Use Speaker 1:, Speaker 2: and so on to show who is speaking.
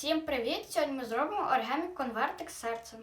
Speaker 1: Всім привіт! Сьогодні ми зробимо оригамі конвертик з серцем.